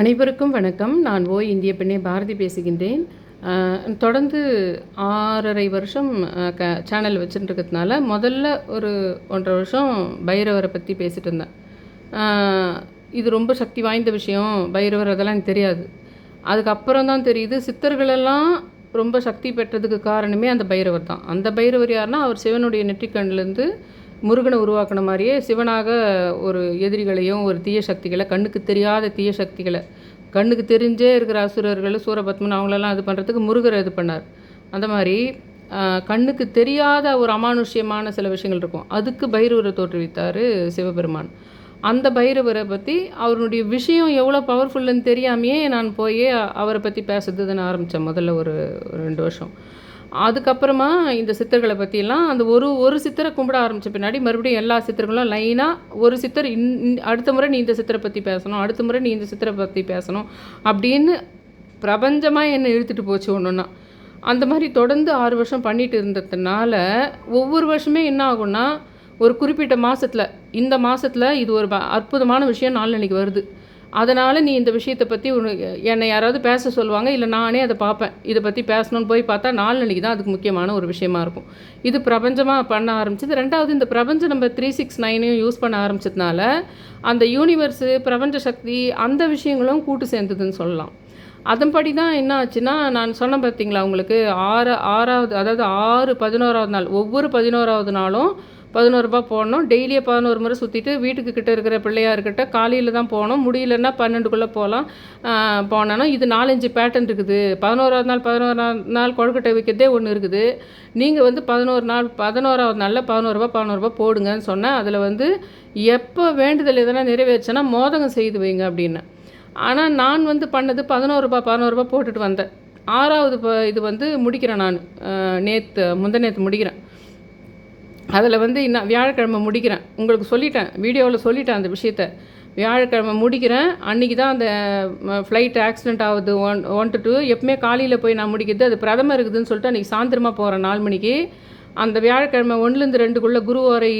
அனைவருக்கும் வணக்கம். நான் ஓ இந்திய பெண்ணே பாரதி பேசுகின்றேன். தொடர்ந்து ஆறரை வருஷம் க சேனல் வச்சுட்டுருக்கிறதுனால முதல்ல ஒரு ஒன்றரை வருஷம் பைரவரை பற்றி பேசிட்டு இருந்தேன். இது ரொம்ப சக்தி வாய்ந்த விஷயம். பைரவர் அதெல்லாம் எனக்கு தெரியாது. அதுக்கப்புறம் தான் தெரியுது சித்தர்களெல்லாம் ரொம்ப சக்தி பெற்றதுக்கு காரணமே அந்த பைரவர் தான். அந்த பைரவர் யாருன்னா அவர் சிவனுடைய நெற்றிக்கண்ணிலேருந்து முருகனை உருவாக்கின மாதிரியே சிவனாக ஒரு எதிரிகளையும் ஒரு தீய சக்திகளை கண்ணுக்கு தெரியாத தீய சக்திகளை கண்ணுக்கு தெரிஞ்சே இருக்கிற அசுரர்கள் சூரபத்மன் அவங்களெல்லாம் இது பண்ணுறதுக்கு முருகர் இது பண்ணார். அந்த மாதிரி கண்ணுக்கு தெரியாத ஒரு அமானுஷ்யமான சில விஷயங்கள் இருக்கும். அதுக்கு பைரவரை தோற்றுவித்தார் சிவபெருமான். அந்த பைரவரை பற்றி அவருடைய விஷயம் எவ்வளோ பவர்ஃபுல்லுன்னு தெரியாமையே நான் போய் அவரை பற்றி பேசுறதுன்னு ஆரம்பித்தேன் முதல்ல ஒரு ரெண்டு வருஷம். அதுக்கப்புறமா இந்த சித்தர்களை பற்றியெல்லாம் அந்த ஒரு ஒரு சித்தரை கும்பிட ஆரம்பித்த பின்னாடி மறுபடியும் எல்லா சித்தர்களும் லைனாக ஒரு சித்தர் இன் அடுத்த முறை நீ இந்த சித்தரை பற்றி பேசணும் அடுத்த முறை நீ இந்த சித்தரை பற்றி பேசணும் அப்படின்னு பிரபஞ்சமாக என்னை இழுத்துட்டு போச்சு ஒன்றுன்னா அந்த மாதிரி தொடர்ந்து ஆறு வருஷம் பண்ணிட்டு இருந்ததுனால ஒவ்வொரு வருஷமே என்ன ஆகும்னா ஒரு குறிப்பிட்ட மாதத்தில் இந்த மாதத்தில் இது ஒரு ப- அற்புதமான விஷயம் நாளன்னைக்கு வருது. அதனால் நீ இந்த விஷயத்தை பற்றி என்னை யாராவது பேச சொல்லுவாங்க இல்லை நானே அதை பார்ப்பேன். இதை பற்றி பேசணும்னு போய் பார்த்தா நாளன்னைக்கு தான் அதுக்கு முக்கியமான ஒரு விஷயமா இருக்கும். இது பிரபஞ்சமாக பண்ண ஆரம்பிச்சது. ரெண்டாவது இந்த பிரபஞ்சம் நம்ம த்ரீ சிக்ஸ் நைனையும் யூஸ் பண்ண ஆரம்பிச்சதுனால அந்த யூனிவர்ஸு பிரபஞ்ச சக்தி அந்த விஷயங்களும் கூட்டு சேர்ந்ததுன்னு சொல்லலாம். அதன்படி தான் என்ன ஆச்சுன்னா நான் சொன்னேன் பார்த்தீங்களா உங்களுக்கு ஆறு ஆறாவது அதாவது ஆறு பதினோராவது நாள் ஒவ்வொரு பதினோராவது நாளும் பதினோரு போடணும். டெய்லியே பதினோரு முறை சுற்றிட்டு வீட்டுக்கு கிட்ட இருக்கிற பிள்ளையார்கிட்ட காலையில் தான் போகணும். முடியலன்னா பன்னெண்டுக்குள்ளே போகலாம் போனோன்னா இது நாலஞ்சு பேட்டர்ன் இருக்குது. பதினோராவது நாள் பதினோராவது நாள் கொழுக்கட்டை வைக்கிறதே ஒன்று இருக்குது. நீங்கள் வந்து பதினோரு நாள் பதினோராவது நாளில் பதினோரு பதினோருபா பதினோரு போடுங்கன்னு சொன்னேன் அதில் வந்து எப்போ வேண்டுதல் எதனா நிறைவேறுச்சுன்னா மோதகம் செய்து வைங்க அப்படின்னு. ஆனால் நான் வந்து பண்ணது பதினோரு பதினோருபா பதினோரு போட்டுட்டு வந்தேன். ஆறாவது ப- இது வந்து முடிக்கிறேன் நான். நேற்று முந்த நேற்று முடிக்கிறேன். அதில் வந்து இன்னும் வியாழக்கிழமை முடிக்கிறேன். உங்களுக்கு சொல்லிட்டேன் வீடியோவில் சொல்லிட்டேன் அந்த விஷயத்த. வியாழக்கிழமை முடிக்கிறேன். அன்றைக்கி தான் அந்த ஃப்ளைட் ஆக்சிடென்ட் ஆகுது ஒன் ஒன் டு டூ எப்பவுமே காலையில் போய் நான் முடிக்கிறது. அது பிரதமர் இருக்குதுன்னு சொல்லிட்டு அன்றைக்கி சாயந்தரமாக போகிறேன் நாலு மணிக்கு. அந்த வியாழக்கிழமை ஒன்றுலேருந்து ரெண்டுக்குள்ளே குருவாரை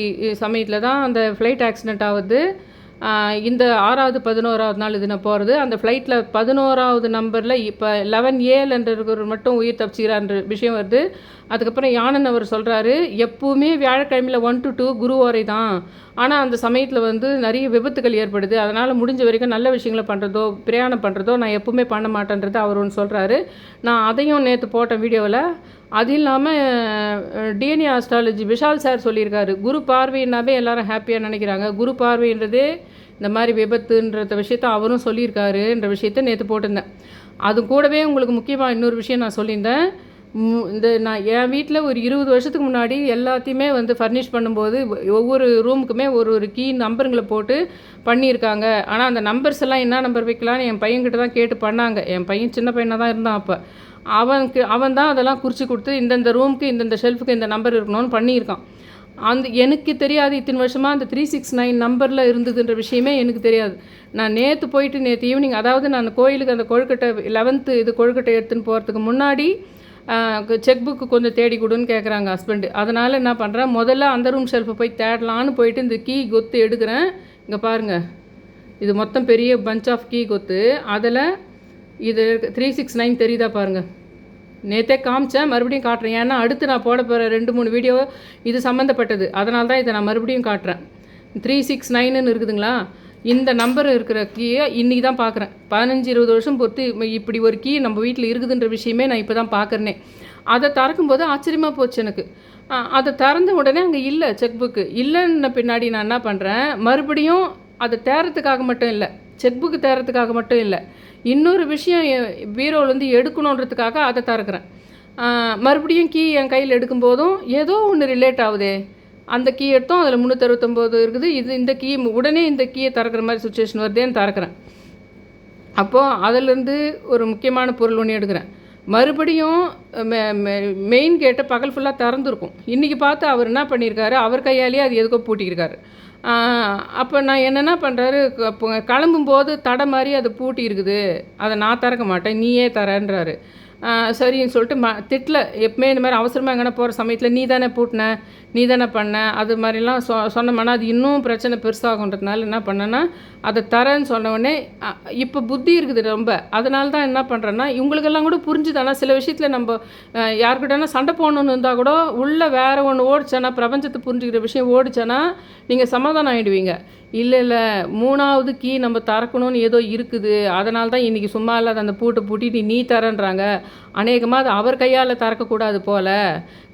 சமயத்தில் தான் அந்த ஃப்ளைட் ஆக்சிடென்ட் ஆகுது. இந்த ஆறாவது பதினோராவது நாள் இது நான் போகிறது அந்த ஃப்ளைட்டில் பதினோராவது நம்பரில் இப்போ லெவன் ஏலன்றவர் மட்டும் உயிர் தப்பிச்சுக்கிறான்ற விஷயம் வருது. அதுக்கப்புறம் யானன் அவர் சொல்கிறாரு எப்பவுமே வியாழக்கிழமையில் ஒன் டு டூ குருவாரை தான். ஆனால் அந்த சமயத்தில் வந்து நிறைய விபத்துகள் ஏற்படுது. அதனால் முடிஞ்ச வரைக்கும் நல்ல விஷயங்களை பண்ணுறதோ பிரயாணம் பண்ணுறதோ நான் எப்பவுமே பண்ண மாட்டேன்றது அவர் ஒன்று சொல்கிறாரு நான் அதையும் நேற்று போட்டேன் வீடியோவில் அது இல்லாமல் டிஎன்ஏ ஆஸ்ட்ராலஜி விஷால் சார் சொல்லியிருக்காரு. குரு பார்வைன்னாவே எல்லாரும் ஹாப்பியாக நினைக்கிறாங்க. குரு பார்வைன்றதே இந்த மாதிரி விபத்துன்றத விஷயத்த அவரும் சொல்லியிருக்காருன்ற விஷயத்த நேற்று போட்டிருந்தேன். அது கூடவே உங்களுக்கு முக்கியமாக இன்னொரு விஷயம் நான் சொல்லியிருந்தேன். இந்த நான் என் வீட்டில் ஒரு இருபது வருஷத்துக்கு முன்னாடி எல்லாத்தையுமே வந்து ஃபர்னிஷ் பண்ணும்போது ஒவ்வொரு ரூமுக்குமே ஒரு ஒரு கீ நம்பருங்களை போட்டு பண்ணியிருக்காங்க. ஆனால் அந்த நம்பர்ஸ் எல்லாம் என்ன நம்பர் வைக்கலான்னு என் பையன்கிட்ட தான் கேட்டு பண்ணாங்க. என் பையன் சின்ன பையனாக தான் இருந்தான் அப்போ. அவனுக்கு அவன் தான் அதெல்லாம் குறித்து கொடுத்து இந்தந்த ரூமுக்கு இந்தந்த ஷெல்ஃபுக்கு இந்த நம்பர் இருக்கணும்னு பண்ணியிருக்கான். அந்த எனக்கு தெரியாது இத்தனை வருஷமாக அந்த த்ரீ சிக்ஸ் நைன் நம்பரில் இருந்ததுன்ற விஷயமே எனக்கு தெரியாது. நான் நேற்று போயிட்டு நேற்று ஈவினிங் அதாவது நான் கோயிலுக்கு அந்த கொழுக்கட்டை லெவன்த்து இது கொழுக்கட்டை எடுத்துன்னு போகிறதுக்கு முன்னாடி செக் புக்கு கொஞ்சம் தேடி கொடுன்னு கேட்குறாங்க ஹஸ்பண்டு அதனால் என்ன பண்ணுறேன் முதல்ல அந்த ரூம் ஷெல்ஃபை போய் தேடலான்னு போயிட்டு இந்த கீ கொத்து எடுக்கிறேன். இங்கே பாருங்கள் இது மொத்தம் பெரிய பஞ்ச் ஆஃப் கீ கொத்து. அதில் இது த்ரீ சிக்ஸ் நைன் தெரியுதா பாருங்கள் நேற்றே காமிச்சேன் மறுபடியும் காட்டுறேன். ஏன்னா அடுத்து நான் போட போகிற ரெண்டு மூணு வீடியோ இது சம்மந்தப்பட்டது அதனால தான் இதை நான் மறுபடியும் காட்டுறேன். த்ரீ சிக்ஸ் நைனுன்னு இருக்குதுங்களா? இந்த நம்பர் இருக்கிற கீயை இன்றைக்கி தான் பார்க்குறேன் பதினஞ்சு இருபது வருஷம் பொறுத்து இப்படி ஒரு கீ நம்ம வீட்டில் இருக்குதுன்ற விஷயமே நான் இப்போ தான் பார்க்குறேனே அதை திறக்கும்போது ஆச்சரியமாக போச்சு எனக்கு. அதை திறந்த உடனே அங்கே இல்லை செக் புக்கு இல்லைன்ன பின்னாடி நான் என்ன பண்ணுறேன் மறுபடியும் அதை தேரத்துக்காக மட்டும் இல்லை செக் புக்கு தேரத்துக்காக மட்டும் இல்லை இன்னொரு விஷயம் பீரோலேருந்து எடுக்கணுன்றதுக்காக அதை திறக்கிறேன் மறுபடியும் கீ என் கையில் எடுக்கும்போதும் ஏதோ ஒன்று ரிலேட் ஆகுதே. அந்த கீ எடுத்தோம் அதில் முந்நூற்றறுபத்தொம்போது இருக்குது. இது இந்த கீ உடனே இந்த கீயை திறக்கிற மாதிரி சுச்சுவேஷன் வருதேன்னு திறக்கிறேன். அப்போது அதிலேருந்து ஒரு முக்கியமான பொருள் ஒன்று எடுக்கிறேன். மறுபடியும் மெயின் கேட்டை பகல் ஃபுல்லாக திறந்துருக்கும். இன்றைக்கி பார்த்து அவர் என்ன பண்ணியிருக்காரு? அவர் கையாலேயே அது எதுக்கோ பூட்டிக்கிருக்காரு அப்போ நான் என்னென்ன பண்ணுறாரு கிளம்பும்போது தடை மாதிரி அது பூட்டி இருக்குது அதை நான் திறக்க மாட்டேன். நீயே தரேன்றாரு. சரின்னு சொல்லிட்டு ம திட்டல. எப்பவுமே இந்த மாதிரி அவசரமாக எங்கன்னா போகிற சமயத்தில் நீ தானே பூட்டின நீ தானே பண்ண அது மாதிரிலாம் சொ சொன்னோம்னா அது இன்னும் பிரச்சனை பெருசாகுன்றதுனால என்ன பண்ணேன்னா அதை தரேன்னு சொன்ன உடனே இப்போ புத்தி இருக்குது ரொம்ப. அதனால தான் என்ன பண்ணுறேன்னா இவங்களுக்கெல்லாம் கூட புரிஞ்சுதானா சில விஷயத்தில் நம்ம யாருக்கிட்டனா சண்டை போகணுன்னு இருந்தால் கூட உள்ளே வேறு ஒன்று ஓடிச்சானா பிரபஞ்சத்தை புரிஞ்சுக்கிற விஷயம் ஓடிச்சானா நீங்கள் சமாதானம் ஆகிடுவீங்க இல்லை இல்லை. மூணாவது கீ நம்ம திறக்கணும்னு ஏதோ இருக்குது. அதனால தான் இன்றைக்கி சும்மா இல்லாத அந்த பூட்டை பூட்டிட்டு நீ தரேன்றாங்க. அநேகமாக அது அவர் கையால் திறக்கக்கூடாது போல்.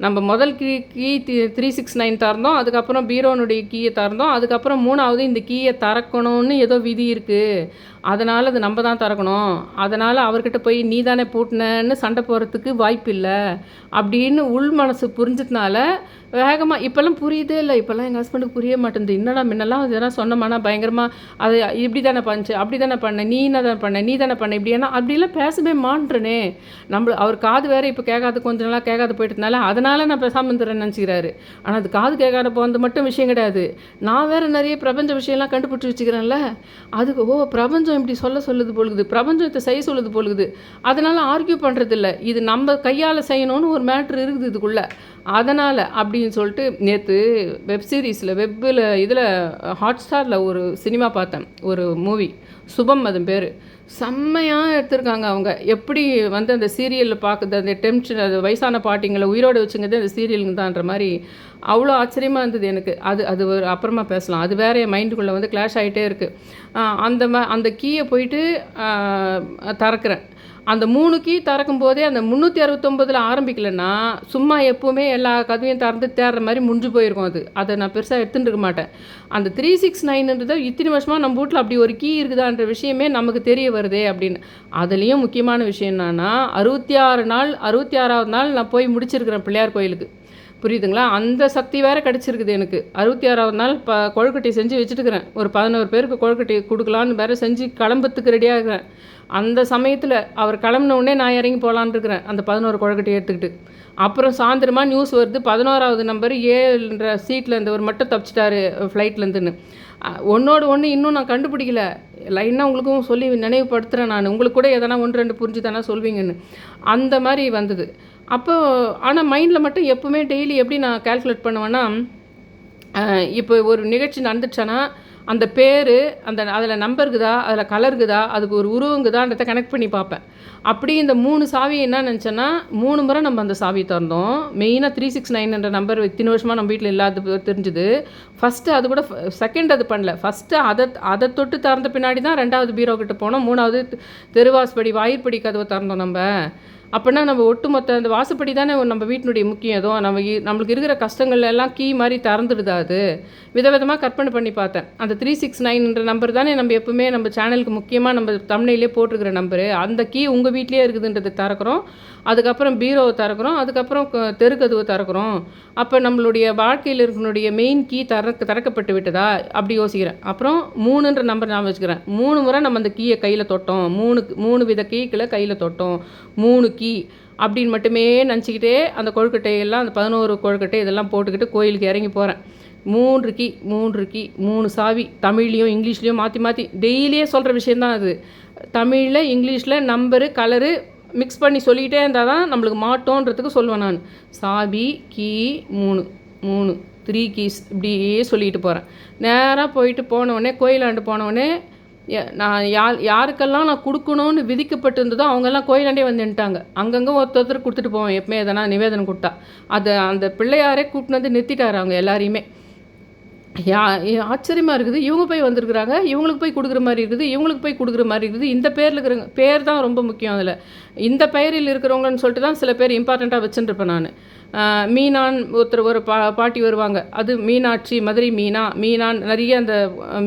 நம்ம முதல் key key three six nine திறந்தோம் அதுக்கப்புறம் பீரோனுடைய கீயை திறந்தோம் அதுக்கப்புறம் மூணாவது இந்த கீயை திறக்கணும்னு ஏதோ விதி இருக்குது அதனால் அது நம்ம தான் திறக்கணும். அதனால் அவர்கிட்ட போய் நீ தானே பூட்டினன்னு சண்டை போகிறதுக்கு வாய்ப்பு இல்லை அப்படின்னு உள் மனசு புரிஞ்சதுனால வேகமாக இப்போல்லாம் புரியுதே இல்லை. இப்போல்லாம் எங்கள் ஹஸ்பண்டுக்கு புரிய மாட்டேங்குது. என்னடா முன்னெல்லாம் இதெல்லாம் சொன்னோம்னா பயங்கரமாக அது இப்படி தானே பண்ணுச்சு அப்படி தானே பண்ண நீ என்ன தானே பண்ண நீ தானே பண்ண இப்படி ஏன்னா அப்படிலாம் பேசவே மாட்டேனே நம்ம அவர் காது வேறு இப்போ கேட்காது கொஞ்ச நாளாக கேட்காது போயிட்டதுனால அதனால் நான் பேசாமல் இருந்துறேன்னு நினச்சிக்கிறாரு. ஆனால் அது காது கேட்காத போனது மட்டும் விஷயம் கிடையாது. நான் வேறு நிறைய பிரபஞ்ச விஷயம்லாம் கண்டுபிடிச்சி வச்சுக்கிறேன்ல. அதுக்கு ஓ பிரபஞ்சம் இப்படி சொல்ல சொல்லுது போலுகுது பிரபஞ்சத்தை செய்ய சொல்லுது போலுகுது. அதனால் ஆர்கியூ பண்ணுறதில்ல இது நம்ம கையால் செய்யணும்னு ஒரு மேட்ரு இருக்குது இதுக்குள்ளே. அதனால் அப்படின்னு சொல்லிட்டு நேற்று வெப் சீரிஸில் வெப்பில் இதில் ஹாட் ஸ்டாரில் ஒரு சினிமா பார்த்தேன். ஒரு மூவி சுபம் அதன் பேர். செம்மையாக எடுத்திருக்காங்க அவங்க. எப்படி வந்து அந்த சீரியலில் பார்க்குறது அந்த டெம்ஷன் அது வயசான பாட்டிங்களை உயிரோடு வச்சுங்கிறது அந்த சீரியலுங்க தான்ற மாதிரி அவ்வளோ ஆச்சரியமாக இருந்தது எனக்கு. அது அது ஒரு அப்புறமா பேசலாம். அது வேறு என் மைண்டுக்குள்ளே வந்து கிளாஷ் ஆகிட்டே இருக்குது அந்த ம அந்த கீயை போயிட்டு திறக்கிறேன். அந்த மூணு கீ திறக்கும் போதே அந்த முந்நூற்றி அறுபத்தொம்பதில் ஆரம்பிக்கலைன்னா சும்மா எப்போவுமே எல்லா கதவையும் திறந்து தேடுற மாதிரி முடிஞ்சு போயிருக்கும் அது. அதை நான் பெருசாக எடுத்துகிட்டு இருக்க மாட்டேன். அந்த த்ரீ சிக்ஸ் நைன்ன்றது இத்தனை வருஷமாக நம்ம வீட்டில் அப்படி ஒரு கீ இருக்குதான்ற விஷயமே நமக்கு தெரிய வருதே அப்படின்னு. அதுலேயும் முக்கியமான விஷயம் என்னன்னா அறுபத்தி ஆறு நாள் அறுபத்தி ஆறாவது நாள் நான் போய் முடிச்சிருக்கிறேன் பிள்ளையார் கோயிலுக்கு. புரியுதுங்களா? அந்த சக்தி வேறு கிடச்சிருக்குது எனக்கு. அறுபத்தி ஆறாவது நாள் ப கொழுக்கட்டை செஞ்சு வச்சுட்டுக்கிறேன். ஒரு பதினோரு பேருக்கு கொழுக்கட்டை கொடுக்கலான்னு வேறு செஞ்சு கிளம்புறதுக்கு ரெடியாக இருக்கிறேன். அந்த சமயத்தில் அவர் கிளம்புன உடனே நான் இறங்கி போகலான்னு இருக்கிறேன் அந்த பதினோரு குழக்கட்டை எடுத்துக்கிட்டு. அப்புறம் சாயந்தரமாக நியூஸ் வருது பதினோராவது நம்பர் ஏன்ற சீட்டில் இருந்தவர் மட்டும் தப்பிச்சிட்டாரு ஃப்ளைட்லேருந்துன்னு ஒன்றோடு ஒன்று இன்னும் நான் கண்டுபிடிக்கல. லைனாக உங்களுக்கும் சொல்லி நினைவுபடுத்துகிறேன் நான். உங்களுக்கு கூட எதனா ஒன்று ரெண்டு புரிஞ்சு தானே சொல்வீங்கன்னு. அந்த மாதிரி வந்தது. அப்போ ஆனால் மைண்டில் மட்டும் எப்போவுமே டெய்லி எப்படி நான் கால்குலேட் பண்ணுவேன்னா இப்போ ஒரு நிகழ்ச்சி நடந்துச்சேன்னா அந்த பேர் அந்த அதில் நம்பர் இருக்குதா அதில் கலர் இருக்குதா அதுக்கு ஒரு உருவங்குதான்றத கனெக்ட் பண்ணி பார்ப்பேன். அப்படி இந்த மூணு சாவி என்ன நினச்சேன்னா மூணு முறை நம்ம அந்த சாவி திறந்தோம். மெயினாக த்ரீ சிக்ஸ் நைன்ன்ற நம்பர் இத்தனை வருஷமாக நம்ம வீட்டில் இல்லாத தெரிஞ்சுது. ஃபஸ்ட்டு அது கூட செகண்ட் அது பண்ணல. ஃபஸ்ட்டு அதை அதை தொட்டு திறந்த பின்னாடி தான் ரெண்டாவது பீரோ கிட்ட போனோம். மூணாவது தெருவாஸ்படி வாயிற்படி கதவை திறந்தோம் நம்ம. அப்படின்னா நம்ம ஒட்டுமொத்த அந்த வாசப்படி தானே நம்ம வீட்டினுடைய முக்கியம் ஏதோ நம்ம நம்மளுக்கு இருக்கிற கஷ்டங்கள் எல்லாம் கீ மாதிரி திறந்துடுதா அது விதவிதமாக கற்பனை பண்ணி பார்த்தேன். அந்த த்ரீ சிக்ஸ் நைன்ன்ற நம்பர் தானே நம்ம எப்பவுமே நம்ம சேனலுக்கு முக்கியமாக நம்ம தமிழிலே போட்டிருக்கிற நம்பரு அந்த கீ உங்கள் வீட்லேயே இருக்குதுன்றதை திறக்கிறோம். அதுக்கப்புறம் பீரோவை திறக்கிறோம். அதுக்கப்புறம் தெருக்கதுவை திறக்கிறோம். அப்போ நம்மளுடைய வாழ்க்கையில் இருக்கனுடைய மெயின் கீ திறக்க திறக்கப்பட்டு விட்டதா? அப்படி யோசிக்கிறேன். அப்புறம் மூணுன்ற நம்பர் நான் வச்சுக்கிறேன். மூணு முறை நம்ம அந்த கீயை கையில் தொட்டோம். மூணு மூணு வித கீக்களை கையில் தொட்டோம். மூணு கீ அப்படின்னு மட்டுமே நினச்சிக்கிட்டே அந்த கொழுக்கட்டையெல்லாம் அந்த பதினோரு கொழுக்கட்டை இதெல்லாம் போட்டுக்கிட்டு கோயிலுக்கு இறங்கி போகிறேன் மூன்று கீ மூன்று கீ மூணு சாவி தமிழ்லேயும் இங்கிலீஷ்லேயும் மாற்றி மாற்றி டெய்லியே சொல்கிற விஷயந்தான் அது. தமிழில் இங்கிலீஷில் நம்பரு கலரு மிக்ஸ் பண்ணி சொல்லிக்கிட்டே இருந்தால் தான் நம்மளுக்கு மாட்டோன்றதுக்கு சொல்லுவேன் நான். சாவி கீ மூணு மூணு த்ரீ கீஸ் இப்படியே சொல்லிட்டு போகிறேன் நேராக போயிட்டு போனவுடனே கோயிலாண்டு போனவுடனே நான் யார் யாருக்கெல்லாம் நான் கொடுக்கணும்னு விதிக்கப்பட்டிருந்ததோ அவங்கெல்லாம் கோயிலாண்டே வந்து நின்ட்டாங்க அங்கங்கே ஒருத்தர் கொடுத்துட்டு போவேன் எப்பவுமே எதனா நிவேதனம் கொடுத்தா. அதை அந்த பிள்ளையாரே கூப்பிட்டு வந்து நிறுத்திட்டார் அவங்க எல்லாரையுமே. யா ஆச்சரியமாக இருக்குது. இவங்க போய் வந்திருக்குறாங்க இவங்களுக்கு போய் கொடுக்குற மாதிரி இருக்குது இவங்களுக்கு போய் கொடுக்குற மாதிரி இருக்குது. இந்த பேரில் இருக்கிறவங்க பேர் தான் ரொம்ப முக்கியம் அதில். இந்த பெயரில் இருக்கிறவங்கன்னு சொல்லிட்டு தான் சில பேர் இம்பார்ட்டண்ட்டாக வச்சுருப்பேன் நான். மீனான் ஒருத்தர் ஒரு பா பாட்டி வருவாங்க. அது மீனாட்சி மதுரை மீனா மீனான் நிறைய அந்த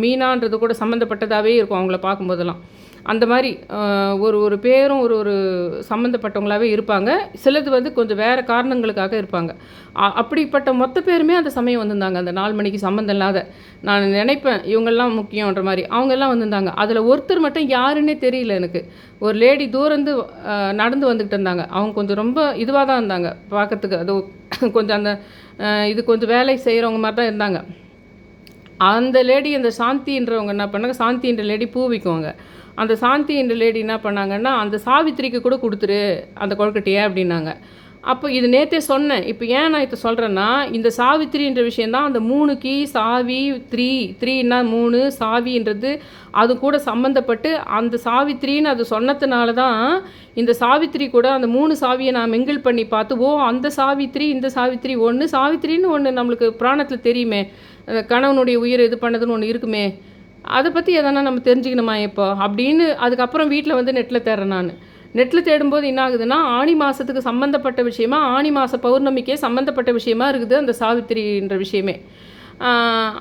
மீனான்றது கூட சம்மந்தப்பட்டதாகவே இருக்கும் அவங்கள பார்க்கும்போதெல்லாம். அந்த மாதிரி ஒரு ஒரு பேரும் ஒரு ஒரு சம்மந்தப்பட்டவங்களாகவே இருப்பாங்க. சிலது வந்து கொஞ்சம் வேறு காரணங்களுக்காக இருப்பாங்க. அப்படிப்பட்ட மொத்த பேருமே அந்த சமயம் வந்திருந்தாங்க. அந்த நாலு மணிக்கு சம்மந்தம் இல்லாத நான் நினைப்பேன் இவங்கெல்லாம் முக்கியன்ற மாதிரி அவங்கெல்லாம் வந்திருந்தாங்க. அதில் ஒருத்தர் மட்டும் யாருன்னே தெரியல எனக்கு. ஒரு லேடி தூரந்து நடந்து வந்துக்கிட்டு இருந்தாங்க. அவங்க கொஞ்சம் ரொம்ப இதுவாக தான் இருந்தாங்க. பார்க்கறதுக்கு அது கொஞ்சம் அந்த இது கொஞ்சம் வேலை செய்கிறவங்க மாதிரி தான் இருந்தாங்க. அந்த லேடி அந்த சாந்தின்றவங்க என்ன பண்ணாங்க? சாந்தின்ற லேடி பூ விற்குவாங்க அந்த சாந்தி என்ற லேடி என்ன பண்ணாங்கன்னா அந்த சாவித்திரிக்கு கூட கொடுத்துரு அந்த கொழுக்கட்டையை அப்படின்னாங்க. அப்போ இது நேற்றே சொன்னேன். இப்போ ஏன் நான் இதை சொல்கிறேன்னா இந்த சாவித்திரின்ற விஷயந்தான் அந்த மூணு கீ சாவி த்ரீ த்ரீன்னா மூணு சாவின்றது அது கூட சம்மந்தப்பட்டு அந்த சாவித்திரின்னு அது சொன்னதுனால தான் இந்த சாவித்திரி கூட அந்த மூணு சாவியை நான் மிங்கிள் பண்ணி பார்த்து ஓ அந்த சாவித்திரி இந்த சாவித்திரி ஒன்று சாவித்திரின்னு ஒன்று நம்மளுக்கு புராணத்தில் தெரியுமே. அந்த கணவனுடைய உயிரை இது பண்ணதுன்னு ஒன்று இருக்குமே. அதை பற்றி எதனா நம்ம தெரிஞ்சுக்கணுமா இப்போ? அப்படின்னு அதுக்கப்புறம் வீட்டில் வந்து நெட்டில் தேடுறேன் நான். நெட்டில் தேடும்போது என்ன ஆகுதுன்னா ஆணி மாதத்துக்கு சம்மந்தப்பட்ட விஷயமா ஆணி மாத பௌர்ணமிக்கே சம்மந்தப்பட்ட விஷயமா இருக்குது அந்த சாவித்திரின்ற விஷயமே.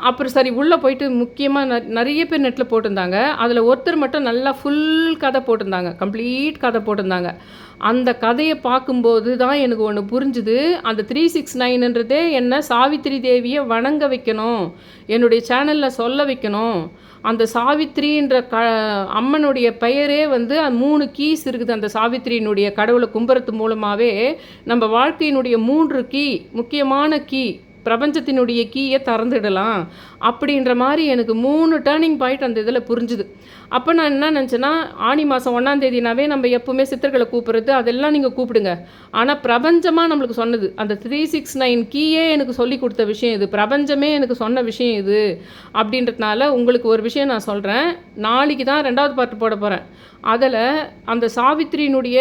அப்புறம் சரி உள்ளே போயிட்டு முக்கியமாக நிறைய பேர் நெட்டில் போட்டிருந்தாங்க. அதில் ஒருத்தர் மட்டும் நல்லா ஃபுல் கதை போட்டிருந்தாங்க. கம்ப்ளீட் கதை போட்டிருந்தாங்க. அந்த கதையை பார்க்கும்போது தான் எனக்கு ஒன்று புரிஞ்சுது. அந்த த்ரீ சிக்ஸ் நைன்ன்றதே என்ன சாவித்திரி தேவியை வணங்க வைக்கணும். என்னுடைய சேனலில் சொல்ல வைக்கணும். அந்த சாவித்திரின்ற க அம்மனுடைய பெயரே வந்து மூணு கீஸ் இருக்குது அந்த சாவித்திரியினுடைய கடவுளை கும்புறது மூலமாகவே நம்ம வாழ்க்கையினுடைய மூன்று கீ முக்கியமான கீ பிரபஞ்சத்தினுடைய கீயை திறந்துடலாம் அப்படின்ற மாதிரி எனக்கு மூணு டேர்னிங் பாயிண்ட் அந்த இதில் புரிஞ்சுது. அப்போ நான் என்ன நினச்சேன்னா ஆனி மாதம் ஒன்றாந்தேதினாவே நம்ம எப்போவுமே சித்தர்களை கூப்பிடுறது அதெல்லாம் நீங்கள் கூப்பிடுங்க. ஆனால் பிரபஞ்சமாக நம்மளுக்கு சொன்னது அந்த த்ரீ சிக்ஸ் நைன் கீயே எனக்கு சொல்லி கொடுத்த விஷயம் இது பிரபஞ்சமே எனக்கு சொன்ன விஷயம் இது அப்படின்றதுனால உங்களுக்கு ஒரு விஷயம் நான் சொல்கிறேன் நாளைக்கு தான் ரெண்டாவது பாட்டு போட போகிறேன் அதில் அந்த சாவித்திரியினுடைய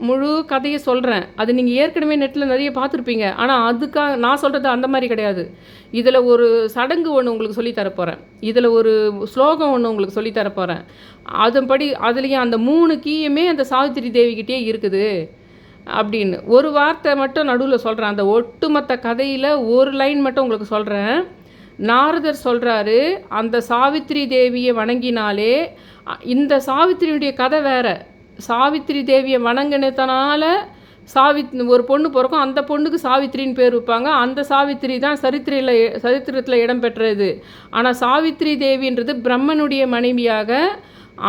முழு கதையை சொல்கிறேன் அது நீங்கள் ஏற்கனவே நெட்டில் நிறைய பார்த்துருப்பீங்க. ஆனால் அதுக்காக நான் சொல்கிறது அந்த மாதிரி கிடையாது. இதில் ஒரு சடங்கு ஒன்று உங்களுக்கு சொல்லித் தரப் போகிறேன் இதில் ஒரு ஸ்லோகம் ஒன்று உங்களுக்கு சொல்லித் தரப் போகிறேன் அதன்படி அதுலேயும் அந்த மூணு கீயுமே அந்த சாவித்திரி தேவிக்கிட்டே இருக்குது. அப்படின்னு. ஒரு வார்த்தை மட்டும் நடுவில் சொல்கிறேன் அந்த ஒட்டுமொத்த கதையில் ஒரு லைன் மட்டும் உங்களுக்கு சொல்கிறேன் நாரதர் சொல்கிறாரு அந்த சாவித்திரி தேவியை வணங்கினாலே அ- இந்த சாவித்திரியுடைய கதை வேறு. சாவித்திரி தேவியை வணங்கினதுனால சாவித் ஒரு பொண்ணு பிறக்கும் அந்த பொண்ணுக்கு சாவித்திரின்னு பேர் வைப்பாங்க. அந்த சாவித்திரி தான் சரித்திரியில் சரித்திரத்தில் இடம்பெற்றது ஆனால் சாவித்திரி தேவின்றது பிரம்மனுடைய மனைவியாக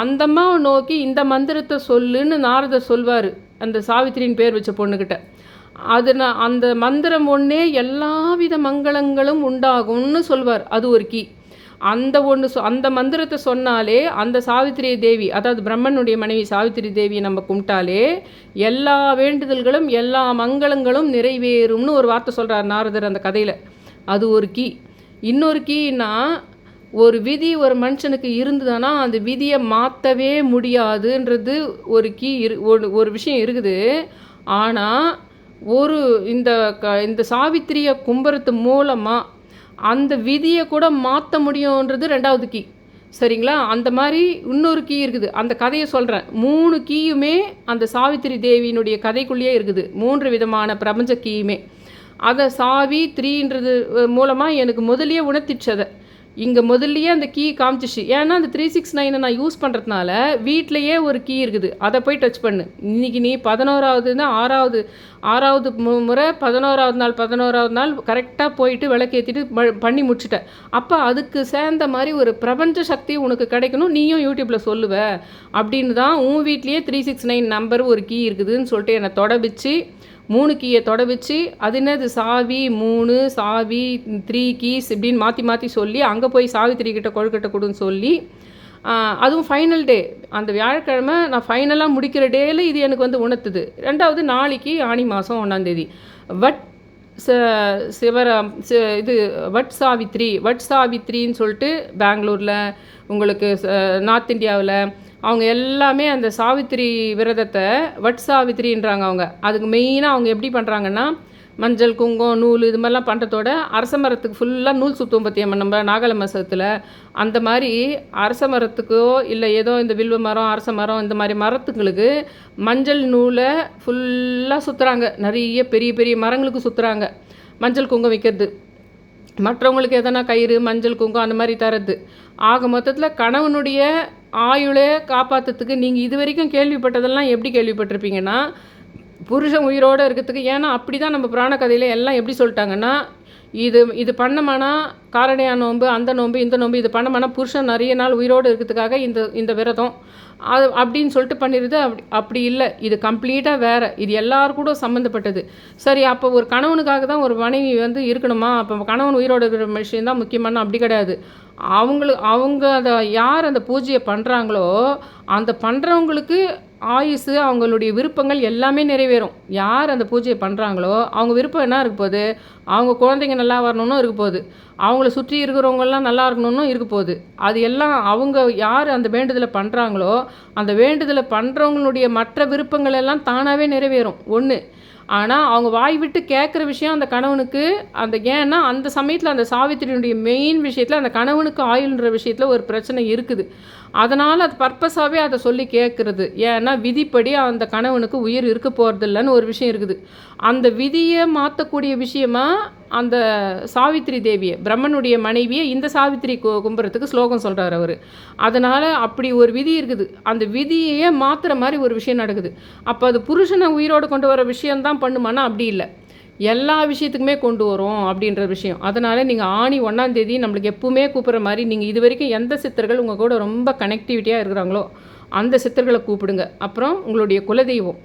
அந்தம்மாவை நோக்கி இந்த மந்திரத்தை சொல்லுன்னு நாரதர் சொல்வார் அந்த சாவித்திரின்னு பேர் வச்ச பொண்ணுக்கிட்ட அது நான் அந்த மந்திரம் ஒன்றே எல்லாவித மங்களங்களும் உண்டாகும்னு சொல்வார். அது ஒரு கீ. அந்த ஒன்று சொ அந்த மந்திரத்தை சொன்னாலே அந்த சாவித்திரி தேவி அதாவது பிரம்மனுடைய மனைவி சாவித்திரி தேவியை நம்ம கும்பிட்டாலே எல்லா வேண்டுதல்களும் எல்லா மங்களங்களும் நிறைவேறும்னு ஒரு வார்த்தை சொல்கிறார் நாரதர் அந்த கதையில். அது ஒரு கீ. இன்னொரு கீன்னா ஒரு விதி ஒரு மனுஷனுக்கு இருந்ததுன்னா அந்த விதியை மாற்றவே முடியாதுன்றது ஒரு கீ இரு ஒரு ஒரு விஷயம் இருக்குது. ஆனால் ஒரு இந்த க இந்த சாவித்திரியை கும்புறது மூலமாக அந்த விதியை கூட மாற்ற முடியுன்றது ரெண்டாவது கீ. சரிங்களா? அந்த மாதிரி இன்னொரு கீ இருக்குது. அந்த கதையை சொல்கிறேன் மூணு கீயுமே அந்த சாவித்திரி தேவியினுடைய கதைக்குள்ளேயே இருக்குது. மூன்று விதமான பிரபஞ்ச கீயுமே. அதை சாவி த்ரீன்றது மூலமாக எனக்கு முதலியே உணர்த்திச்சு அதை. இங்கே முதல்லையே அந்த கீ காமிச்சிச்சு. ஏன்னா அந்த த்ரீ சிக்ஸ் நைனை நான் யூஸ் பண்ணுறதுனால வீட்லேயே ஒரு கீ இருக்குது. அதை போய் டச் பண்ணு. இன்னைக்கு நீ பதினோராவதுன்னா ஆறாவது ஆறாவது மு- முறை பதினோராவது நாள் பதினோராவது நாள் கரெக்டாக போயிட்டு விளக்கேற்றிட்டு ப- பண்ணி முடிச்சுட்ட. அப்போ அதுக்கு சேர்ந்த மாதிரி ஒரு பிரபஞ்ச சக்தி உனக்கு கிடைக்கணும். நீயும் யூடியூப்பில் சொல்லுவ. அப்படின்னு தான் உன் வீட்லேயே த்ரீ சிக்ஸ் நைன் நம்பர் ஒரு கீ இருக்குதுன்னு சொல்லிட்டு என்னை தொடபிச்சு மூணு கீயை தொட வச்சு அது என்னது? சாவி மூணு சாவி த்ரீ கீஸ் இப்படின்னு மாற்றி மாற்றி சொல்லி அங்கே போய் சாவித்திரி கிட்ட கொழுக்கட்டை கொடுன்னு சொல்லி அதுவும் ஃபைனல் டே அந்த வியாழக்கிழமை நான் ஃபைனலாக முடிக்கிற டேயில் இது எனக்கு வந்து உணர்த்துது. ரெண்டாவது நாளைக்கு ஆனி மாதம் ஒன்றாந்தேதி வட் ச சிவர இது வட் சாவித்ரி வட் சாவித்ரின்னு சொல்லிட்டு பெங்களூரில் உங்களுக்கு நார்த் இந்தியாவில் அவங்க எல்லாமே அந்த சாவித்திரி விரதத்தை வட் சாவித்திரின்றாங்க அவங்க. அதுக்கு மெயினாக அவங்க எப்படி பண்ணுறாங்கன்னா மஞ்சள் குங்கும் நூல் இது மாதிரிலாம் பண்ணுறதோட அரச மரத்துக்கு ஃபுல்லாக நூல் சுத்தும் பற்றியம்ம நம்ம நாகல மாசத்துல. அந்த மாதிரி அரச மரத்துக்கோ இல்லை ஏதோ இந்த வில்வ மரம் அரச மரம் இந்த மாதிரி மரத்துங்களுக்கு மஞ்சள் நூலை ஃபுல்லாக சுற்றுறாங்க நிறைய பெரிய பெரிய மரங்களுக்கு சுற்றுறாங்க மஞ்சள் குங்கும் விற்கிறது மற்றவங்களுக்கு எதனா கயிறு மஞ்சள் குங்கம் அந்த மாதிரி தரது ஆக மொத்தத்தில் கணவனுடைய ஆயுளை காப்பாற்றுறதுக்கு நீங்கள் இது வரைக்கும் கேள்விப்பட்டதெல்லாம் எப்படி கேள்விப்பட்டிருப்பீங்கன்னா புருஷன் உயிரோடு இருக்கிறதுக்கு ஏன்னா அப்படி தான் நம்ம புராண கதையில் எல்லாம் எப்படி சொல்லிட்டாங்கன்னா இது இது பண்ணமானா காரடையா நோன்பு அந்த நோன்பு இந்த நோன்பு இது பண்ணமானா புருஷன் நிறைய நாள் உயிரோடு இருக்கிறதுக்காக இந்த இந்த விரதம். அது அப்படின்னு சொல்லிட்டு பண்ணிடுது அப்படி அப்படி இல்லை. இது கம்ப்ளீட்டாக வேறு. இது எல்லாருக்கூட சம்மந்தப்பட்டது சரி அப்போ ஒரு கணவனுக்காக தான் ஒரு மனைவி வந்து இருக்கணுமா? அப்போ கணவன் உயிரோடு இருக்கிற விஷயம் தான் முக்கியமான அப்படி கிடையாது. அவங்களுக்கு அவங்க அதை யார் அந்த பூஜையை பண்ணுறாங்களோ அந்த பண்ணுறவங்களுக்கு ஆயுசு அவங்களுடைய விருப்பங்கள் எல்லாமே நிறைவேறும். யார் அந்த பூஜையை பண்ணுறாங்களோ அவங்க விருப்பம் என்ன இருக்க போகுது? அவங்க குழந்தைங்க நல்லா வரணும்னு இருக்க போகுது. அவங்கள சுற்றி இருக்கிறவங்கெல்லாம் நல்லா இருக்கணும்னு இருக்க போகுது. அது எல்லாம் அவங்க யார் அந்த வேண்டுதலை பண்ணுறாங்களோ அந்த வேண்டுதலை பண்ணுறவங்களுடைய மற்ற விருப்பங்கள் எல்லாம் தானாகவே நிறைவேறும். ஒன்று ஆனால் அவங்க வாய் விட்டு கேட்குற விஷயம் அந்த கணவனுக்கு அந்த ஏன்னா அந்த சமயத்தில் அந்த சாவித்திரியினுடைய மெயின் விஷயத்தில் அந்த கணவனுக்கு ஆயுள்ன்ற விஷயத்தில் ஒரு பிரச்சனை இருக்குது. அதனால் அது பர்பஸாகவே அதை சொல்லி கேட்குறது ஏன்னா விதிப்படி அந்த கணவனுக்கு உயிர் இருக்க போகிறதில்லன்னு ஒரு விஷயம் இருக்குது. அந்த விதியை மாற்றக்கூடிய விஷயமா அந்த சாவித்திரி தேவியை பிரம்மனுடைய மனைவியை இந்த சாவித்திரி கும்புறத்துக்கு ஸ்லோகம் சொல்கிறார் அவர். அதனால் அப்படி ஒரு விதி இருக்குது. அந்த விதியையே மாற்றுற மாதிரி ஒரு விஷயம் நடக்குது. அப்போ அது புருஷனை உயிரோடு கொண்டு வர விஷயம்தான் பண்ணுமானா? அப்படி இல்லை. எல்லா விஷயத்துக்குமே கொண்டு வரும் அப்படின்ற விஷயம். அதனால் நீங்கள் ஆணி ஒன்றாந்தேதி நம்மளுக்கு எப்பவுமே கூப்பிட்ற மாதிரி நீங்கள் இது வரைக்கும் எந்த சித்தர்கள் உங்கள் கூட ரொம்ப கனெக்டிவிட்டியாக இருக்கிறாங்களோ அந்த சித்தர்களை கூப்பிடுங்க. அப்புறம் உங்களுடைய குலதெய்வம்.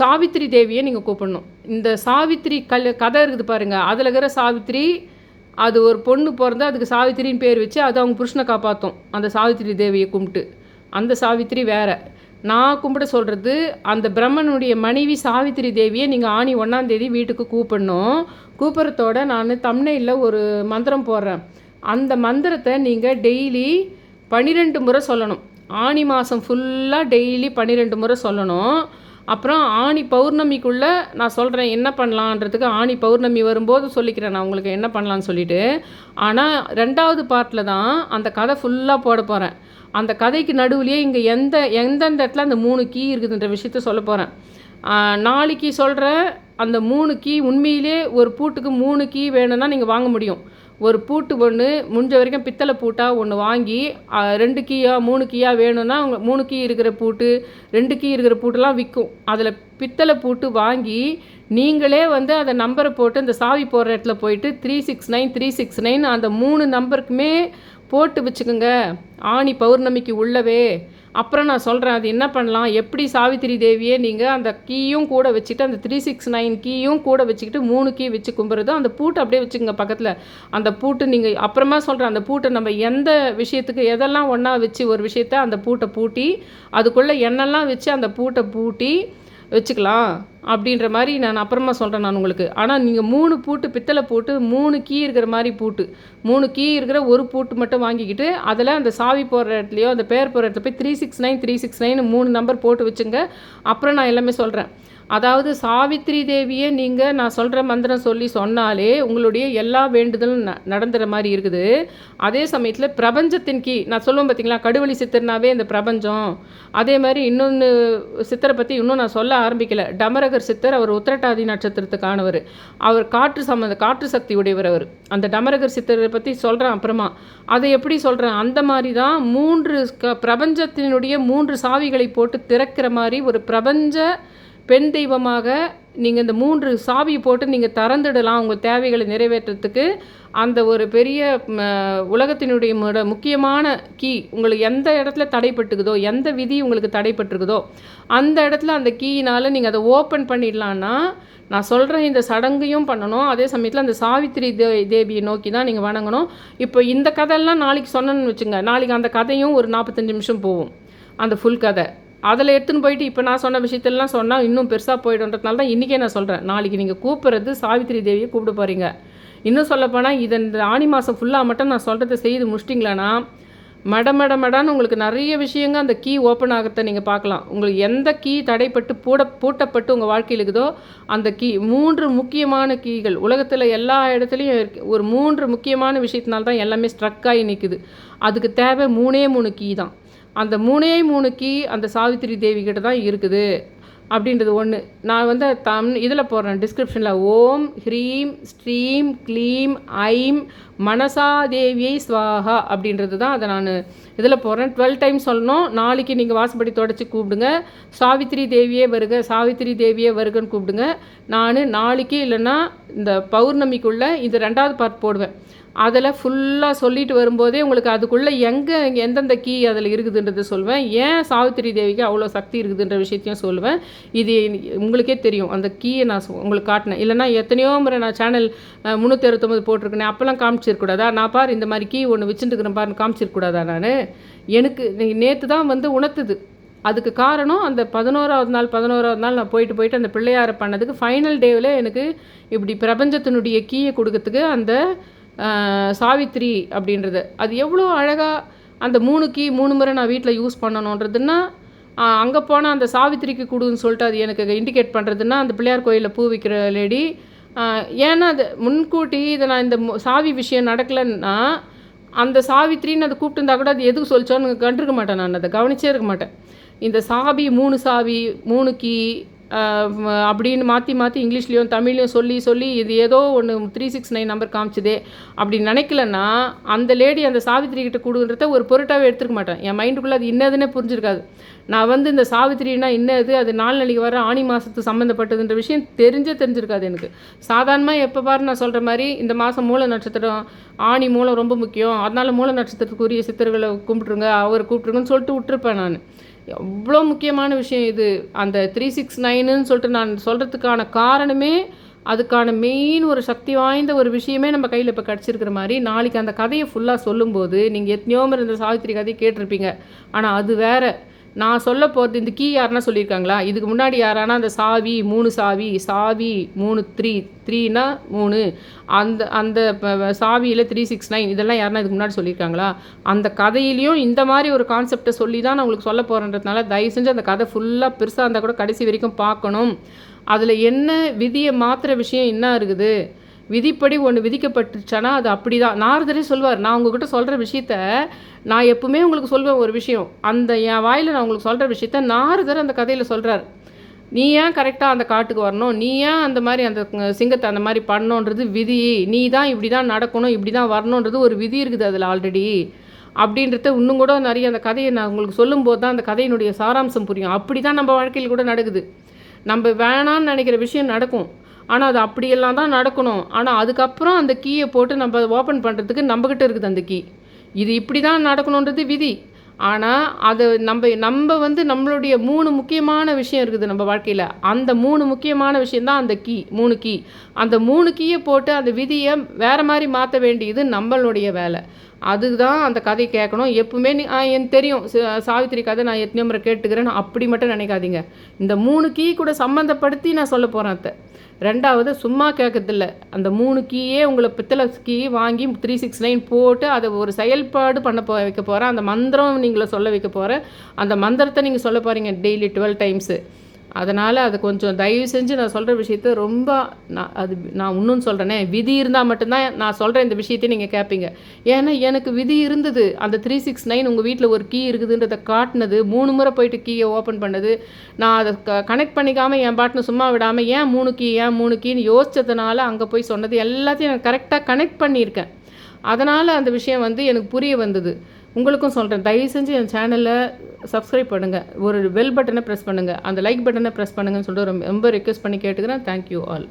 சாவித்திரி தேவியை நீங்கள் கூப்பிடணும். இந்த சாவித்திரி கல் கதை இருக்குது பாருங்கள் அதில் இருக்கிற சாவித்திரி அது ஒரு பொண்ணு பிறந்து அதுக்கு சாவித்திரின்னு பேர் வச்சு அது அவங்க புருஷனை காப்பாற்றும் அந்த சாவித்திரி தேவியை கும்பிட்டு. அந்த சாவித்திரி வேறு. நான் கும்பிட சொல்கிறது அந்த பிரம்மனுடைய மனைவி சாவித்திரி தேவியை நீங்கள் ஆணி ஒன்றாந்தேதி வீட்டுக்கு கூப்பிடணும். கூப்பிட்றதோட நான் தமிழில் ஒரு மந்திரம் போடுறேன். அந்த மந்திரத்தை நீங்கள் டெய்லி பன்னிரெண்டு முறை சொல்லணும். ஆணி மாதம் ஃபுல்லாக டெய்லி பன்னிரெண்டு முறை சொல்லணும். அப்புறம் ஆணி பௌர்ணமிக்குள்ளே நான் சொல்கிறேன் என்ன பண்ணலான்றதுக்கு ஆணி பௌர்ணமி வரும்போது சொல்லிக்கிறேன் நான் உங்களுக்கு என்ன பண்ணலான்னு சொல்லிட்டு. ஆனால் ரெண்டாவது பார்ட்டில் தான் அந்த கதை ஃபுல்லாக போட போகிறேன் அந்த கதைக்கு நடுவுலேயே இங்கே எந்த எந்தெந்த இடத்துல அந்த மூணு கீ இருக்குதுன்ற விஷயத்த சொல்ல போகிறேன் நாளைக்கு சொல்கிற அந்த மூணு கீ உண்மையிலே ஒரு பூட்டுக்கு மூணு கீ வேணும்னா நீங்கள் வாங்க முடியும். ஒரு பூட்டு ஒன்று முடிஞ்ச வரைக்கும் பித்தளை பூட்டாக ஒன்று வாங்கி ரெண்டு கீயா மூணு கீயா வேணும்னா அவங்க மூணு கீ இருக்கிற பூட்டு ரெண்டு கீ இருக்கிற பூட்டுலாம் விற்கும் அதில் பித்தளை பூட்டு வாங்கி நீங்களே வந்து அதை நம்பரை போட்டு அந்த சாவி போடுற இடத்துல போயிட்டு three six nine three six nine அந்த மூணு நம்பருக்குமே போட்டு வச்சுக்கோங்க. ஆணி பௌர்ணமிக்கு உள்ளவே அப்புறம் நான் சொல்கிறேன் அது என்ன பண்ணலாம்? எப்படி சாவித்திரி தேவியே நீங்கள் அந்த கீயும் கூட வச்சுட்டு அந்த த்ரீ சிக்ஸ் நைன் கீயும் கூட வச்சுக்கிட்டு மூணு கீ வச்சு கும்புறதோ அந்த பூட்டை அப்படியே வச்சுக்கோங்க பக்கத்தில். அந்த பூட்டு நீங்கள் அப்புறமா சொல்கிறேன் அந்த பூட்டை நம்ம எந்த விஷயத்துக்கு எதெல்லாம் ஒன்றா வச்சு ஒரு விஷயத்த அந்த பூட்டை பூட்டி அதுக்குள்ளே எண்ணெல்லாம் வச்சு அந்த பூட்டை பூட்டி வச்சுக்கலாம் அப்படின்ற மாதிரி நான் அப்புறமா சொல்கிறேன் நான் உங்களுக்கு. ஆனால் நீங்கள் மூணு பூட்டு பித்தளை பூட்டு மூணு கீ இருக்கிற மாதிரி பூட்டு. மூணு கீ இருக்கிற ஒரு பூட்டு மட்டும் வாங்கிக்கிட்டு அதில் அந்த சாவி போடுற இடத்துலையோ அந்த பேர் போடுற இடத்துல போய் three six nine three six nine மூணு நம்பர் போட்டு வச்சுங்க. அப்புறம் நான் எல்லாமே சொல்கிறேன் அதாவது சாவித்ரி தேவியை நீங்கள் நான் சொல்கிற மந்திரம் சொல்லி சொன்னாலே உங்களுடைய எல்லா வேண்டுதலும் ந நடந்துற மாதிரி இருக்குது. அதே சமயத்தில் பிரபஞ்சத்தின் கீ நான் சொல்லுவேன் பார்த்தீங்களா கடுவழி சித்தர்னாவே இந்த பிரபஞ்சம். அதே மாதிரி இன்னொன்று சித்தரை பற்றி இன்னும் நான் சொல்ல ஆரம்பிக்கலை. டமரகர் சித்தர் அவர் உத்திரட்டாதி நட்சத்திரத்துக்கானவர் அவர் காற்று சம்மந்த காற்று சக்தி உடையவர் அவர். அந்த டமரகர் சித்தரை பற்றி சொல்கிறேன் அப்புறமா. அதை எப்படி சொல்கிறேன் அந்த மாதிரி தான் மூன்று க பிரபஞ்சத்தினுடைய மூன்று சாவிகளை போட்டு திறக்கிற மாதிரி ஒரு பிரபஞ்ச பெண் தெய்வமாக நீங்கள் இந்த மூன்று சாவி போட்டு நீங்கள் திறந்துடலாம். உங்கள் தேவைகளை நிறைவேற்றத்துக்கு அந்த ஒரு பெரிய உலகத்தினுடைய முக்கியமான கீ உங்களுக்கு எந்த இடத்துல தடைப்பட்டுக்குதோ எந்த விதி உங்களுக்கு தடைப்பட்டிருக்குதோ அந்த இடத்துல அந்த கீயினால் நீங்கள் அதை ஓப்பன் பண்ணிடலான்னா நான் சொல்கிற இந்த சடங்கையும் பண்ணணும். அதே சமயத்தில் அந்த சாவித்திரி தே தேவியை நோக்கி தான் நீங்கள் வணங்கணும். இப்போ இந்த கதையெல்லாம் நாளைக்கு சொன்னேன்னு வச்சுங்க நாளைக்கு அந்த கதையும் ஒரு நாற்பத்தஞ்சு நிமிஷம் போகும். அந்த ஃபுல் கதை. அதில் எடுத்துன்னு போயிட்டு இப்போ நான் சொன்ன விஷயத்தெல்லாம் சொன்னால் இன்னும் பெருசாக போயிடுன்றதுனால தான் இன்றைக்கே நான் சொல்கிறேன் நாளைக்கு நீங்கள் கூப்பிட்றது சாவித்திரி தேவியை கூப்பிட போகிறீங்க இன்னும் சொல்லப்போனால் இதை இந்த ஆணி மாதம் ஃபுல்லாக மட்டும் நான் சொல்கிறத செய்து முடிச்சிட்டிங்களான்னா மட மட மடன்னு உங்களுக்கு நிறைய விஷயங்க அந்த கீ ஓப்பன் ஆகிறத நீங்கள் பார்க்கலாம். உங்களுக்கு எந்த கீ தடைப்பட்டு பூட பூட்டப்பட்டு உங்கள் வாழ்க்கையில் இருக்குதோ அந்த கீ மூன்று முக்கியமான கீகள் உலகத்தில் எல்லா இடத்துலையும் ஒரு மூன்று முக்கியமான விஷயத்தினால தான் எல்லாமே ஸ்ட்ரக் ஆகி நிற்குது அதுக்கு தேவை மூணே மூணு கீ தான். அந்த மூணே மூணு கீ அந்த சாவித்திரி தேவி கிட்ட தான் இருக்குது அப்படின்றது ஒன்று நான் வந்து தம் இதில் போடுறேன் டிஸ்கிரிப்ஷனில் ஓம் ஹ்ரீம் ஸ்ரீம் க்ளீம் ஐம் மனசா தேவியை ஸ்வாகா அப்படின்றது தான் அதை நான் இதில் போடுறேன். டுவெல் டைம் சொல்லணும். நாளைக்கு நீங்கள் வாசப்படி தொடச்சி கூப்பிடுங்க. சாவித்திரி தேவியே வருக சாவித்திரி தேவியே வருகன்னு கூப்பிடுங்க. நான் நாளைக்கு இல்லைன்னா இந்த பௌர்ணமிக்குள்ளே இது ரெண்டாவது பார்ட் போடுவேன். அதில் ஃபுல்லாக சொல்லிட்டு வரும்போதே உங்களுக்கு அதுக்குள்ளே எங்கே எந்தெந்த கீ அதில் இருக்குதுன்றது சொல்லுவேன் ஏன் சாவித்திரி தேவிக்கு அவ்வளோ சக்தி இருக்குதுன்ற விஷயத்தையும் சொல்லுவேன் இது உங்களுக்கே தெரியும். அந்த கீயை நான் உங்களுக்கு காட்டினேன். இல்லைனா எத்தனையோ முறை நான் சேனல் முந்நூற்றி அறுபத்தொம்பது போட்டிருக்கேன் அப்போல்லாம் காமிச்சிருக்கூடாதா நான் பார் இந்த மாதிரி கீ ஒன்று வச்சுட்டுருக்கிறேன் பாருன்னு காமிச்சிருக்கூடாதா நான்? எனக்கு நேற்று தான் வந்து உணர்த்துது. அதுக்கு காரணம் அந்த பதினோராவது நாள் பதினோராவது நாள் நான் போயிட்டு போயிட்டு அந்த பிள்ளையாரை பண்ணதுக்கு ஃபைனல் டேவில் எனக்கு இப்படி பிரபஞ்சத்தினுடைய கீயை கொடுக்கறதுக்கு அந்த சாவித்ரி அப்படின்றது. அது எவ்வளோ அழகாக அந்த மூணு கீ மூணு முறை நான் வீட்டில் யூஸ் பண்ணணுன்றதுன்னா அங்கே போனால் அந்த சாவித்திரிக்கு கொடுன்னு சொல்லிட்டு அது எனக்கு இண்டிகேட் பண்ணுறதுன்னா அந்த பிள்ளையார் கோயிலில் பூ விற்கிற லேடி ஏன்னா அது முன்கூட்டி இதை நான் இந்த சாவி விஷயம் நடக்கலைன்னா அந்த சாவித்திரின்னு அதை கூப்பிட்டுருந்தா கூட அது எதுக்கு சொல்லிச்சோன்னு கண்டிருக்க மாட்டேன் நான். அதை கவனிச்சே இருக்க மாட்டேன். இந்த சாவி மூணு சாவி மூணு கீ அப்படின்னு மாற்றி மாற்றி இங்கிலீஷ்லேயும் தமிழ்லையும் சொல்லி சொல்லி இது ஏதோ ஒன்று த்ரீ சிக்ஸ் நைன் நம்பர் காமிச்சதே. அப்படி நினைக்கலன்னா அந்த லேடி அந்த சாவித்திரி கிட்ட கொடுக்குறத ஒரு பொருட்டாகவே எடுத்துக்க மாட்டேன். என் மைண்டுக்குள்ளே அது இன்னதுன்னே புரிஞ்சிருக்காது. நான் வந்து இந்த சாவித்திரினா இன்னது அது நாலு நாளைக்கு வர ஆணி மாதத்துக்கு சம்மந்தப்பட்டதுன்ற விஷயம் தெரிஞ்சே தெரிஞ்சிருக்காது எனக்கு. சாதாரணமாக எப்போ பாரு நான் சொல்கிற மாதிரி இந்த மாதம் மூல நட்சத்திரம் ஆணி மூலம் ரொம்ப முக்கியம். அதனால் மூல நட்சத்திரத்துக்குரிய சித்தர்களை கும்பிட்ருங்க அவரை கூப்பிட்ருங்கன்னு சொல்லிட்டு விட்டுருப்பேன் நான். எவ்வளோ முக்கியமான விஷயம் இது. அந்த த்ரீ சிக்ஸ் நைனுன்னு சொல்லிட்டு நான் சொல்கிறதுக்கான காரணமே அதுக்கான மெயின் ஒரு சக்தி வாய்ந்த ஒரு விஷயமே நம்ம கையில் இப்போ கிடச்சிருக்கிற மாதிரி நாளைக்கு அந்த கதையை ஃபுல்லாக சொல்லும்போது நீங்கள் எத்தனையோ இருந்த சாவித்திரி கதையை கேட்டிருப்பீங்க. ஆனால் அது வேறு. நான் சொல்ல போகிறது இந்த கீ யாருன்னா சொல்லியிருக்காங்களா? இதுக்கு முன்னாடி யாரானா அந்த சாவி மூணு சாவி சாவி மூணு த்ரீ த்ரீனா மூணு அந்த அந்த சாவியில் த்ரீ சிக்ஸ் நைன் இதெல்லாம் யாருன்னா இதுக்கு முன்னாடி சொல்லியிருக்காங்களா? அந்த கதையிலையும் இந்த மாதிரி ஒரு கான்செப்டை சொல்லி தான் நான் உங்களுக்கு சொல்ல போகிறேன்றதுனால தயவு செஞ்சு அந்த கதை ஃபுல்லாக பெருசாக இருந்தால் கூட கடைசி வரைக்கும் பார்க்கணும். அதில் என்ன விதியை மாற்றுற விஷயம் என்ன இருக்குது? விதிப்படி ஒன்று விதிக்கப்பட்டுச்சானா அது அப்படி தான் நாரதரே சொல்வார் நான் உங்ககிட்ட சொல்கிற விஷயத்த நான் எப்பவுமே உங்களுக்கு சொல்வேன் ஒரு விஷயம். அந்த என் வாயில் நான் உங்களுக்கு சொல்கிற விஷயத்த நாரதர் அந்த கதையில் சொல்கிறார் நீ ஏன் கரெக்டாக அந்த காட்டுக்கு வரணும்? நீ ஏன் அந்த மாதிரி அந்த சிங்கத்தை அந்த மாதிரி பண்ணோன்றது விதி? நீ தான் இப்படி தான் நடக்கணும் இப்படி தான் வரணுன்றது ஒரு விதி இருக்குது அதில் ஆல்ரெடி அப்படின்றத இன்னும் கூட நிறைய அந்த கதையை நான் உங்களுக்கு சொல்லும்போது தான் அந்த கதையினுடைய சாராம்சம் புரியும். அப்படி தான் நம்ம வாழ்க்கையில் கூட நடக்குது. நம்ம வேணான்னு நினைக்கிற விஷயம் நடக்கும். ஆனால் அது அப்படியெல்லாம் தான் நடக்கணும். ஆனால் அதுக்கப்புறம் அந்த கீயை போட்டு நம்ம ஓப்பன் பண்ணுறதுக்கு நம்மக்கிட்ட இருக்குது அந்த கீ. இது இப்படி தான் நடக்கணுன்றது விதி. ஆனால் அது நம்ம நம்ம வந்து நம்மளுடைய மூணு முக்கியமான விஷயம் இருக்குது நம்ம வாழ்க்கையில். அந்த மூணு முக்கியமான விஷயந்தான் அந்த கீ மூணு கீ. அந்த மூணு கீயை போட்டு அந்த விதியை வேறு மாதிரி மாற்ற வேண்டியது நம்மளுடைய வேலை. அதுதான் அந்த கதை கேட்கணும். எப்பவுமே நீ எனக்கு தெரியும். சாவித்திரி கதை நான் எத்தனை முறை கேட்டுக்கிறேன்னு அப்படி மட்டும் நினைக்காதீங்க. இந்த மூணு கீ கூட சம்மந்தப்படுத்தி நான் சொல்ல போகிறேன் அத்தை. ரெண்டாவது சும்மா கேட்கறதில்ல அந்த மூணு கீயே உங்களை பித்தளை கீ வாங்கி த்ரீ சிக்ஸ் நைன் போட்டு அதை ஒரு செயல்பாடு பண்ண போ வைக்க போகிறேன் அந்த மந்திரம் நீங்களை சொல்ல வைக்க போகிறேன் அந்த மந்திரத்தை நீங்கள் சொல்ல போகிறீங்க டெய்லி டுவெல் டைம்ஸு. அதனால் அது கொஞ்சம் தயவு செஞ்சு நான் சொல்கிற விஷயத்த ரொம்ப நான் அது நான் இன்னும் சொல்கிறேனே விதி இருந்தால் மட்டும்தான் நான் சொல்கிற இந்த விஷயத்தையும் நீங்கள் கேட்பீங்க ஏன்னா எனக்கு விதி இருந்தது. அந்த த்ரீ சிக்ஸ் நைன் உங்கள் வீட்டில் ஒரு கீ இருக்குதுன்றதை காட்டினது. மூணு முறை போயிட்டு கீயை ஓப்பன் பண்ணது. நான் அதை க கனெக்ட் பண்ணிக்காமல் என் பாட்டினு சும்மா விடாமல் ஏன் மூணு கீ ஏன் மூணு கீன்னு யோசித்ததுனால அங்கே போய் சொன்னது எல்லாத்தையும் நான் கரெக்டாக கனெக்ட் பண்ணியிருக்கேன். அதனால் அந்த விஷயம் வந்து எனக்கு புரிய வந்தது. உங்களுக்கும் சொல்கிறேன் தயவு செஞ்சு என் சேனலில் சப்ஸ்கிரைப் பண்ணுங்கள் ஒரு பெல் பட்டனை ப்ரெஸ் பண்ணுங்கள் அந்த லைக் பட்டனை ப்ரெஸ் பண்ணுங்கன்னு சொல்லிட்டு ரொம்ப ரெக்வஸ்ட் பண்ணி கேட்டுக்கிறேன். Thank you all